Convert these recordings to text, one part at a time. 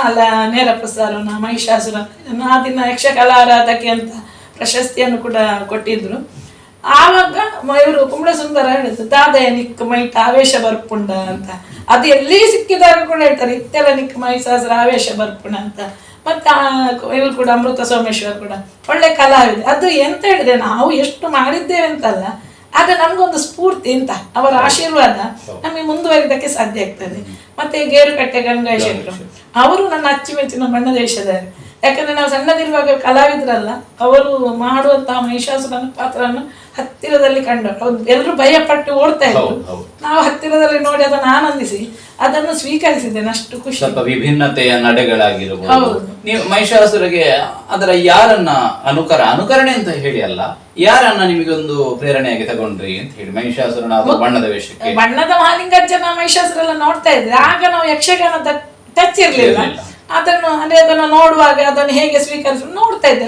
ಅಲ್ಲ, ನೇರಪ್ಪ ಸರ್ ನಾ ಮಹಿಷಾಸುರ. ಆ ದಿನ ಆರಾಧಕ್ಕೆ ಅಂತ ಪ್ರಶಸ್ತಿಯನ್ನು ಕೂಡ ಕೊಟ್ಟಿದ್ರು. ಆವಾಗ ಇವರು ಕುಂಬಳ ಸುಂದರ ಹೇಳಿದ್ರು ದಾದಯ ನಿಕ್ಕ ಮೈಟ್ ಆವೇಶ ಬರ್ಪುಂಡ ಅಂತ. ಅದು ಎಲ್ಲಿ ಸಿಕ್ಕಿದಾಗ ಕೂಡ ಹೇಳ್ತಾರೆ, ಇತ್ತೆಲ್ಲ ನಿಕ್ಕ ಮಹಿಷಾಸುರ ಆವೇಶ ಬರ್ಪುಣ ಅಂತ. ಮತ್ತೆ ಇವರು ಕೂಡ ಅಮೃತ ಸೋಮೇಶ್ವರ್ ಕೂಡ ಒಳ್ಳೆ ಕಲಾವಿದೆ. ಅದು ಎಂತ ಹೇಳಿದೆ ನಾವು ಎಷ್ಟು ಮಾಡಿದ್ದೇವೆ ಅಂತಲ್ಲ ಆಗ ನಮಗೊಂದು ಸ್ಫೂರ್ತಿ ಅಂತ ಅವರ ಆಶೀರ್ವಾದ ನಮಗೆ ಮುಂದುವರಿದಕ್ಕೆ ಸಾಧ್ಯ ಆಗ್ತದೆ. ಮತ್ತೆ ಗೇರುಕಟ್ಟೆ ಗಂಗಾ ಶೆಟ್ರು. ಅವರು ನನ್ನ ಅಚ್ಚುಮೆಚ್ಚಿನ ಬಣ್ಣ ದೇಶದವರು. ಯಾಕಂದ್ರೆ ನಾವು ಸಣ್ಣದಿರುವಾಗ ಕಲಾವಿದರಲ್ಲ ಅವರು ಮಾಡುವಂತಹ ಮಹಿಷಾಸುರನ ಪಾತ್ರವನ್ನು ಹತ್ತಿರದಲ್ಲಿ ಕಂಡು ಎಲ್ಲರೂ ಭಯ ಪಟ್ಟು ಓಡ್ತಾ ಇದ್ರು. ನಾವು ಹತ್ತಿರದಲ್ಲಿ ನೋಡಿ ಅದನ್ನು ಆನಂದಿಸಿ ಅದನ್ನು ಸ್ವೀಕರಿಸಿದ್ದೇನೆ ಅಷ್ಟು ಖುಷಿ. ಸ್ವಲ್ಪ ವಿಭಿನ್ನತೆಯ ನಡೆಗಳಾಗಿರಬಹುದು ನೀವು ಮಹಿಷಾಸುರಗೆ ಅದರ ಯಾರನ್ನ ಅನುಕರ ಅನುಕರಣೆ ಅಂತ ಹೇಳಿ ಅಲ್ಲ ಯಾರನ್ನ ನಿಮಗೊಂದು ಪ್ರೇರಣೆಯಾಗಿ ತಗೊಂಡ್ರಿ ಅಂತ ಹೇಳಿ ಮಹಿಷಾಸುರನ ಬಣ್ಣದ ವೇಷಕ್ಕೆ? ಬಣ್ಣದ ಮಹಾಲಿಂಗಜ್ಜನ ಮಹಿಷಾಸುರೆಲ್ಲ ನೋಡ್ತಾ ಇದ್ರೆ. ಆಗ ನಾವು ಯಕ್ಷಗಾನದ ಟಚ್ ಇರ್ಲಿಲ್ಲ. ಅದನ್ನು ಅಂದ್ರೆ ಅದನ್ನು ನೋಡುವಾಗ ಅದನ್ನು ಹೇಗೆ ಸ್ವೀಕರಿಸ ನೋಡ್ತಾ ಇದ್ದೆ.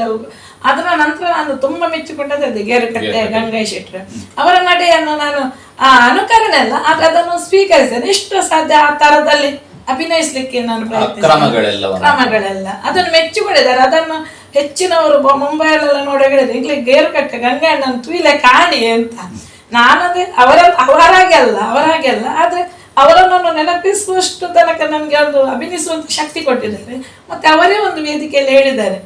ಅದರ ನಂತರ ನಾನು ತುಂಬಾ ಮೆಚ್ಚಿಕೊಂಡದ್ದು ಅದೇ ಗೇರುಕಟ್ಟೆ ಗಂಗೈ ಶೆಟ್ಟರ ಅವರ ನಡೆಯನ್ನು ನಾನು ಆ ಅನುಕರಣೆ ಅಲ್ಲ ಆದ್ರೆ ಅದನ್ನು ಸ್ವೀಕರಿಸಿದೆ ಎಷ್ಟು ಸಾಧ್ಯ ಆ ತರದಲ್ಲಿ ಅಭಿನಯಿಸ್ಲಿಕ್ಕೆ ನಾನು ಪ್ರಯತ್ನಿಸಿದೆ. ಕ್ರಮಗಳೆಲ್ಲ. ಅದನ್ನು ಮೆಚ್ಚಿಕೊಂಡಿದ್ದಾರೆ. ಅದನ್ನು ಹೆಚ್ಚಿನವರು ಮುಂಬೈಯಲ್ಲೆಲ್ಲ ನೋಡಿ ಹೇಳಿದ್ರು ಈಗಲೇ ಗೇರುಕಟ್ಟೆ ಗಂಗಣ್ಣನ ತುಯಿಲೆ ಕಾಣಿ ಅಂತ. ನಾನಂದ್ರೆ ಅವರ ಅವರಾಗೆ ಅಲ್ಲ ಅವರಾಗೆ ಅಲ್ಲ ಆದ್ರೆ ಅವರನ್ನು ನೆನಪಿಸುವಷ್ಟು ತನಕ ನನಗೆ ಒಂದು ಅಭಿನಯಿಸುವಂತ ಶಕ್ತಿ ಕೊಟ್ಟಿದ್ದಾರೆ. ಮತ್ತೆ ಅವರೇ ಒಂದು ವೇದಿಕೆಯಲ್ಲಿ ಹೇಳಿದ್ದಾರೆ.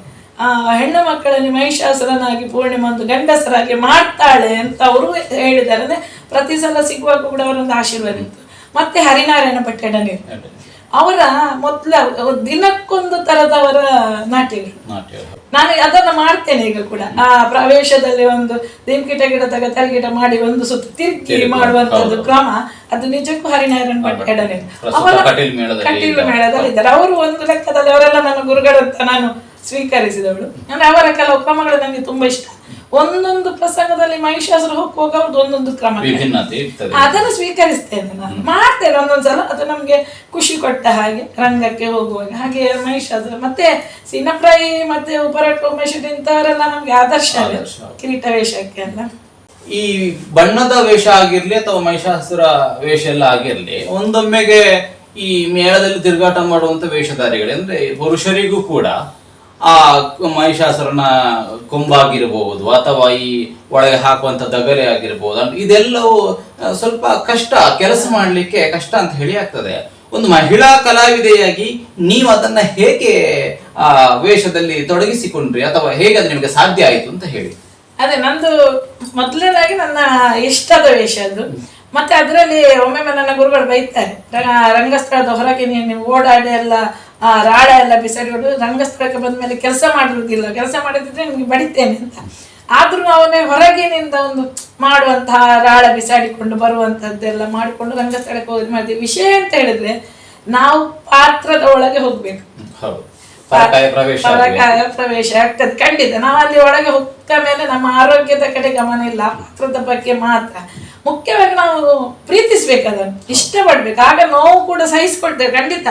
ಹೆಣ್ಣು ಮಕ್ಕಳಲ್ಲಿ ಮಹಿಷಾಸುರನಾಗಿ ಪೂರ್ಣಿಮಾ ಒಂದು ಗಂಡಸರಾಗಿ ಮಾಡ್ತಾಳೆ ಅಂತ ಅವರು ಹೇಳಿದ್ದಾರೆ. ಅಂದ್ರೆ ಪ್ರತಿ ಸಲ ಸಿಗುವಾಗ ಕೂಡ ಅವರೊಂದು ಆಶೀರ್ವಾದ ಇತ್ತು. ಮತ್ತೆ ಹರಿನಾರಾಯಣ ಪಟ್ಟಣನಿ ಅವರ ಮೊದಲ ದಿನಕ್ಕೊಂದು ತರದವರ ನಾಟ್ಯ ನಾನು ಅದನ್ನ ಮಾಡ್ತೇನೆ ಈಗ ಕೂಡ. ಆ ಪ್ರವೇಶದಲ್ಲಿ ಒಂದು ದಿಂಕಿಟ ಗಿಡ ತಗ ತರಗಿಟ ಮಾಡಿ ಒಂದು ಸುತ್ತ ತಿರುಗಿ ಮಾಡುವಂತದ್ದು ಕ್ರಮ. ಅದು ನಿಜಕ್ಕೂ ಹರಿನಾರಾಯಣ ಭಟ್ ಎಡನೆ ಅವರ ಕಟೀಲ್ ಮೇಳದಲ್ಲಿ ಇದ್ದಾರೆ. ಅವರು ಒಂದು ಲೆಕ್ಕದಲ್ಲಿ ಅವರೆಲ್ಲ ನನ್ನ ಗುರುಗಳಂತ ನಾನು ಸ್ವೀಕರಿಸಿದವಳು. ಅಂದ್ರೆ ಅವರ ಕೆಲವು ಕ್ರಮಗಳು ನನಗೆ ತುಂಬಾ ಇಷ್ಟ. ಒಂದೊಂದು ಪ್ರಸಂಗದಲ್ಲಿ ಮಹಿಷಾಸುರ ಹೋಗುವಾಗ ಅವ್ರದ್ದು ಒಂದೊಂದು ಕ್ರಮ ಅದನ್ನು ಸ್ವೀಕರಿಸ್ತೇನೆ ನಾನು. ಮಾಡ್ತೇನೆ ಒಂದೊಂದ್ಸಲ ಅದು ನಮ್ಗೆ ಖುಷಿ ಕೊಟ್ಟ ಹಾಗೆ ರಂಗಕ್ಕೆ ಹೋಗುವಾಗ. ಹಾಗೆ ಮಹಿಷಾಸುರ ಮತ್ತೆ ಸಿನಪ್ರಾಯಿ ಮತ್ತೆ ಉಪರಟ್ ಉಮೇಶ್ ಇಂಥವರೆಲ್ಲ ನಮ್ಗೆ ಆದರ್ಶ ಆದರ್ಶ. ಕಿರೀಟ ವೇಷಕ್ಕೆ ಅಲ್ಲ. ಈ ಬಣ್ಣದ ವೇಷ ಆಗಿರ್ಲಿ ಅಥವಾ ಮಹಿಷಾಸುರ ವೇಷ ಎಲ್ಲ ಆಗಿರ್ಲಿ ಒಂದೊಮ್ಮೆಗೆ ಈ ಮೇಳದಲ್ಲಿ ತಿರುಗಾಟ ಮಾಡುವಂತ ವೇಷಧಾರಿಗಳು ಅಂದ್ರೆ ಪುರುಷರಿಗೂ ಕೂಡ ಆ ಮಹಿಷಾಸುರನ ಕೊಂಬಾಗಿರಬಹುದು ಅಥವಾ ಈ ಒಳಗೆ ಹಾಕುವಂತ ದಗಲೆ ಆಗಿರಬಹುದು. ಇದೆಲ್ಲವೂ ಸ್ವಲ್ಪ ಕಷ್ಟ, ಕೆಲಸ ಮಾಡಲಿಕ್ಕೆ ಕಷ್ಟ ಅಂತ ಹೇಳಿ ಆಗ್ತದೆ. ಒಂದು ಮಹಿಳಾ ಕಲಾವಿದೆಯಾಗಿ ನೀವು ಅದನ್ನ ಹೇಗೆ, ಆ, ವೇಷದಲ್ಲಿ ತೊಡಗಿಸಿಕೊಂಡ್ರಿ ಅಥವಾ ಹೇಗೆ ಅದು ನಿಮಗೆ ಸಾಧ್ಯ ಆಯ್ತು ಅಂತ ಹೇಳಿ. ಅದೇ, ನಂದು ಮೊದಲನೇದಾಗಿ ನನ್ನ ಇಷ್ಟದ ವೇಷ ಅದು. ಮತ್ತೆ ಅದರಲ್ಲಿ ಒಮ್ಮೆ ನನ್ನ ಗುರುಗಳು ಬೈತಾರೆ ರಂಗಸ್ಥಳದ ಹೊರಗೆ ನೀನು ಓಡಾಡಿ ಎಲ್ಲ ಆ ರಾಳ ಎಲ್ಲ ಬಿಸಾಡಿಕೊಂಡು ರಂಗಸ್ಥಳಕ್ಕೆ ಬಂದ ಮೇಲೆ ಕೆಲಸ ಮಾಡಿರುವುದಿಲ್ಲ ಕೆಲಸ ಮಾಡಿದ್ರೆ ನಿಮಗೆ ಬಡಿತೇನೆ ಅಂತ. ಆದ್ರೂ ಅವನೇ ಹೊರಗಿನಿಂದ ಒಂದು ಮಾಡುವಂತಹ ರಾಳ ಬಿಸಾಡಿಕೊಂಡು ಬರುವಂತದ್ದೆಲ್ಲ ಮಾಡಿಕೊಂಡು ರಂಗಸ್ಥಳಕ್ಕೆ ಹೋಗಿ ಮಾಡ್ತೀವಿ ವಿಷಯ ಅಂತ ಹೇಳಿದ್ರೆ ನಾವು ಪಾತ್ರದ ಒಳಗೆ ಹೋಗ್ಬೇಕು. ಪ್ರವೇಶ. ಪರಕಾಯ ಪ್ರವೇಶ ಆಗ್ತದೆ. ಖಂಡಿತ. ನಾವು ಅಲ್ಲಿ ಒಳಗೆ ಹೋಗ್ತ ಮೇಲೆ ನಮ್ಮ ಆರೋಗ್ಯದ ಕಡೆ ಗಮನ ಇಲ್ಲ. ಪಾತ್ರದ ಬಗ್ಗೆ ಮಾತ್ರ. ಮುಖ್ಯವಾಗಿ ನಾವು ಪ್ರೀತಿಸ್ಬೇಕು ಅದನ್ನು. ಇಷ್ಟಪಡ್ಬೇಕು. ಆಗ ನೋವು ಕೂಡ ಸಹಿಸ್ಕೊಡ್ತೇವೆ ಖಂಡಿತ.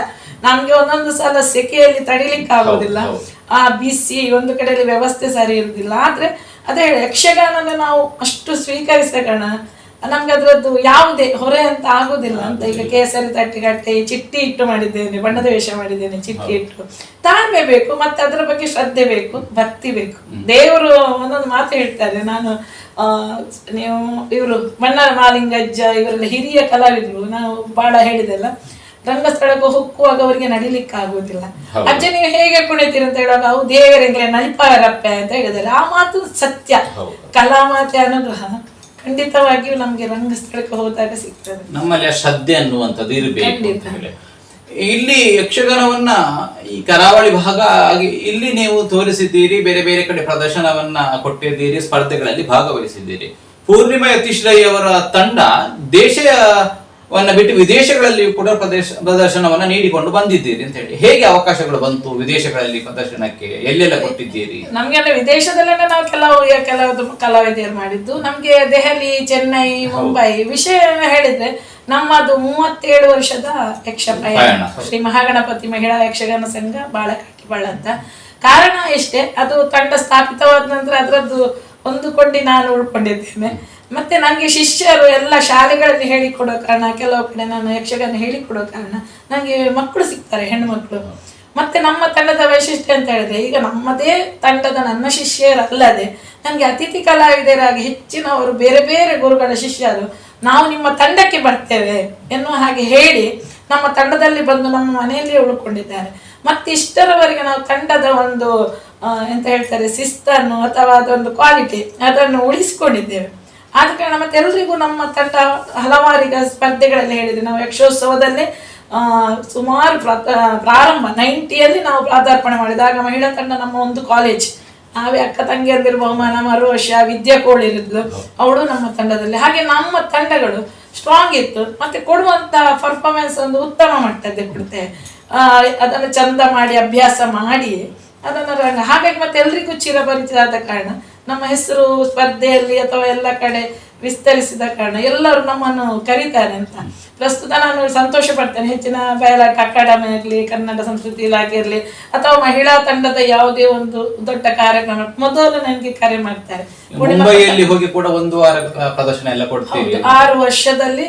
ನಮ್ಗೆ ಒಂದೊಂದು ಸಲ ಸೆಕೆಯಲ್ಲಿ ತಡಿಲಿಕ್ಕೆ ಆಗೋದಿಲ್ಲ ಆ ಬಿಸಿ ಒಂದು ಕಡೆಯಲ್ಲಿ ವ್ಯವಸ್ಥೆ ಸರಿ ಇರುವುದಿಲ್ಲ ಆದ್ರೆ ಅದೇ ಯಕ್ಷಗಾನನ ನಾವು ಅಷ್ಟು ಸ್ವೀಕರಿಸಿದ ಕಾರಣ ನಮ್ಗೆ ಅದ್ರದ್ದು ಯಾವುದೇ ಹೊರೆ ಅಂತ ಆಗುದಿಲ್ಲ ಅಂತ. ಈಗ ಕೇಸರಿ ತಟ್ಟಿಗಟ್ಟೆ ಚಿಟ್ಟಿ ಇಟ್ಟು ಮಾಡಿದ್ದೇನೆ ಬಣ್ಣದ ವೇಷ ಮಾಡಿದ್ದೇನೆ ಚಿಟ್ಟಿ ಇಟ್ಟು. ತಾಳ್ಮೆ ಬೇಕು ಮತ್ತೆ ಅದರ ಬಗ್ಗೆ ಶ್ರದ್ಧೆ ಬೇಕು ಭಕ್ತಿ ಬೇಕು. ದೇವರು ಒಂದೊಂದು ಮಾತು ಹೇಳ್ತಾರೆ. ನಾನು ನೀವು ಇವರು ಬಣ್ಣ ಮಾಲಿಂಗಜ್ಜ ಇವರೆಲ್ಲ ಹಿರಿಯ ಕಲಾವಿದರು ನಾವು ಬಹಳ ಹೇಳಿದೆಲ್ಲ. ರಂಗಸ್ಥಳಕ್ಕೆ ಹೋಗುವಾಗ ಅವರಿಗೆ ನಡಿಲಿಕ್ಕೆ ಆಗುವುದಿಲ್ಲ. ಅಜ್ಜ ನೀವು ಹೇಗೆ ಕುಣಿತೀರಿ ಅಂತ ಹೇಳುವಾಗ ಅವು ದೇವರಿಗೆ ನಲ್ಪಾರಪ್ಪೆ ಅಂತ ಹೇಳಿದ್ದಾರೆ ಆ ಮಾತು ಸತ್ಯ. ಕಲಾ ಮಾತೆ ಅನುಗ್ರಹ ಖಂಡಿತವಾಗಿಯೂ ನಮ್ಗೆ ರಂಗಸ್ಥಳಕ್ಕೆ ಹೋದಾಗ ಸಿಗ್ತದೆ ನಮ್ಮಲ್ಲಿ ಆ ಶ್ರದ್ಧೆ ಅನ್ನುವಂಥದ್ದು ಇರಬೇಕು ಅಂತ ಖಂಡಿತ. ಹೇಳಿ ಇಲ್ಲಿ ಯಕ್ಷಗಾನವನ್ನ ಈ ಕರಾವಳಿ ಭಾಗ ಆಗಿ ಇಲ್ಲಿ ನೀವು ತೋರಿಸಿದ್ದೀರಿ ಬೇರೆ ಬೇರೆ ಕಡೆ ಪ್ರದರ್ಶನವನ್ನ ಕೊಟ್ಟಿದ್ದೀರಿ ಸ್ಪರ್ಧೆಗಳಲ್ಲಿ ಭಾಗವಹಿಸಿದ್ದೀರಿ ಪೂರ್ಣಿಮಾ ಯತೀಶ್ ಅವರ ತಂಡ ದೇಶವನ್ನ ಬಿಟ್ಟು ವಿದೇಶಗಳಲ್ಲಿ ಕೂಡ ಪ್ರದೇಶ ಪ್ರದರ್ಶನವನ್ನ ನೀಡಿಕೊಂಡು ಬಂದಿದ್ದೀರಿ ಅಂತ ಹೇಳಿ. ಹೇಗೆ ಅವಕಾಶಗಳು ಬಂತು ವಿದೇಶಗಳಲ್ಲಿ ಪ್ರದರ್ಶನಕ್ಕೆ? ಎಲ್ಲೆಲ್ಲ ಕೊಟ್ಟಿದ್ದೀರಿ? ನಮ್ಗೆಲ್ಲ ವಿದೇಶದಲ್ಲೆಲ್ಲ ನಾವು ಕೆಲವು ಕೆಲವು ಕಲಾವಿದೆಯರು ಮಾಡಿದ್ದು. ನಮ್ಗೆ ದೆಹಲಿ ಚೆನ್ನೈ ಮುಂಬೈ ವಿಷಯ ಹೇಳಿದ್ರೆ ನಮ್ಮದು ಮೂವತ್ತೇಳು ವರ್ಷದ ಯಕ್ಷ ಪ್ರಯಾಣ. ಶ್ರೀ ಮಹಾಗಣಪತಿ ಮಹಿಳಾ ಯಕ್ಷಗಾನ ಸಂಘ ಬಾಳಕಟ್ಟಿಬಾಳ ಅಂತ ಕಾರಣ ಇಷ್ಟೇ ಅದು ತಂಡ ಸ್ಥಾಪಿತವಾದ ನಂತರ ಅದರದ್ದು ಹೊಂದಿಕೊಂಡು ನಾನು ಉಳ್ಕೊಂಡಿದ್ದೇನೆ. ಮತ್ತೆ ನನಗೆ ಶಿಷ್ಯರು ಎಲ್ಲ ಶಾಲೆಗಳಲ್ಲಿ ಹೇಳಿಕೊಡೋ ಕಾರಣ, ಕೆಲವು ಕಡೆ ನಾನು ಯಕ್ಷಗಾನ ಹೇಳಿಕೊಡೋ ಕಾರಣ ನನಗೆ ಮಕ್ಕಳು ಸಿಗ್ತಾರೆ ಹೆಣ್ಣುಮಕ್ಕಳು ಮತ್ತೆ ನಮ್ಮ ತಂಡದ ವೈಶಿಷ್ಟ್ಯ ಅಂತ ಹೇಳಿದ್ರೆ, ಈಗ ನಮ್ಮದೇ ತಂಡದ ನನ್ನ ಶಿಷ್ಯರಲ್ಲದೆ ನನಗೆ ಅತಿಥಿ ಕಲಾವಿದರಾಗಿ ಹೆಚ್ಚಿನವರು ಬೇರೆ ಬೇರೆ ಗುರುಗಳ ಶಿಷ್ಯರು ನಾವು ನಿಮ್ಮ ತಂಡಕ್ಕೆ ಬರ್ತೇವೆ ಎನ್ನುವ ಹಾಗೆ ಹೇಳಿ ನಮ್ಮ ತಂಡದಲ್ಲಿ ಬಂದು ನಮ್ಮ ಮನೆಯಲ್ಲಿಯೇ ಉಳ್ಕೊಂಡಿದ್ದಾರೆ. ಮತ್ತೆ ಇಷ್ಟರವರೆಗೆ ನಾವು ತಂಡದ ಒಂದು ಎಂತ ಹೇಳ್ತಾರೆ, ಶಿಸ್ತನ್ನು ಅಥವಾ ಅದೊಂದು ಕ್ವಾಲಿಟಿ ಅದನ್ನು ಉಳಿಸಿಕೊಂಡಿದ್ದೇವೆ. ಆದ ಕಾರಣ ಮತ್ತೆ ಎಲ್ರಿಗೂ ನಮ್ಮ ತಂಡ ಹಲವಾರಿಗ ಸ್ಪರ್ಧೆಗಳಲ್ಲಿ ಹೇಳಿದ್ರೆ ನಾವು ಯಕ್ಷೋತ್ಸವದಲ್ಲೇ ಸುಮಾರು ಪ್ರ- ಪ್ರಾರಂಭ ನೈಂಟಿಯಲ್ಲಿ ನಾವು ಪ್ರಾದಾರ್ಪಣೆ ಮಾಡಿದಾಗ ಮಹಿಳಾ ತಂಡ ನಮ್ಮ ಒಂದು ಕಾಲೇಜ್ ನಾವೇ ಅಕ್ಕ ತಂಗಿಯಂದಿರು ಬಹುಮಾನ ಮರು ವಿದ್ಯಾ ಕೋಳಿರಿದ್ಲು. ಅವಳು ನಮ್ಮ ತಂಡದಲ್ಲಿ. ಹಾಗೆ ನಮ್ಮ ತಂಡಗಳು ಸ್ಟ್ರಾಂಗ್ ಇತ್ತು. ಮತ್ತೆ ಕೊಡುವಂತ ಪರ್ಫಾರ್ಮೆನ್ಸ್ ಒಂದು ಉತ್ತಮ ಮಟ್ಟದ್ದು ಕೊಡ್ತೇವೆ ಅದನ್ನು ಚಂದ ಮಾಡಿ, ಅಭ್ಯಾಸ ಮಾಡಿ, ಅದನ್ನು ಹಾಗಾಗಿ ಮತ್ತೆ ಎಲ್ರಿಗೂ ಚಿರಪರಿಚಿತ ಆದ ಕಾರಣ ನಮ್ಮ ಹೆಸರು ಸ್ಪರ್ಧೆಯಲ್ಲಿ ಅಥವಾ ಎಲ್ಲ ಕಡೆ ವಿಸ್ತರಿಸಿದ ಕಾರಣ ಎಲ್ಲರೂ ನಮ್ಮನ್ನು ಕರೀತಾರೆ ಅಂತ. ಪ್ರಸ್ತುತ ನಾನು ಸಂತೋಷ ಪಡ್ತೇನೆ. ಹೆಚ್ಚಿನ ಬಯಲಾಟ ಅಕಾಡೆಮಿ ಇರಲಿ ಕನ್ನಡ ಸಂಸ್ಕೃತಿ ಇಲಾಖೆ ಇರಲಿ ಅಥವಾ ಮಹಿಳಾ ತಂಡದ ಯಾವುದೇ ಒಂದು ದೊಡ್ಡ ಕಾರ್ಯಕ್ರಮ ಮೊದಲು ನನಗೆ ಕರೆ ಮಾಡ್ತಾರೆ. ಮುಂಬೈಯಲ್ಲಿ ಹೋಗಿ ಕೂಡ ಒಂದು ವಾರ ಪ್ರದರ್ಶನ ಎಲ್ಲ ಕೊಡ್ತೀವಿ. ಆರು ವರ್ಷದಲ್ಲಿ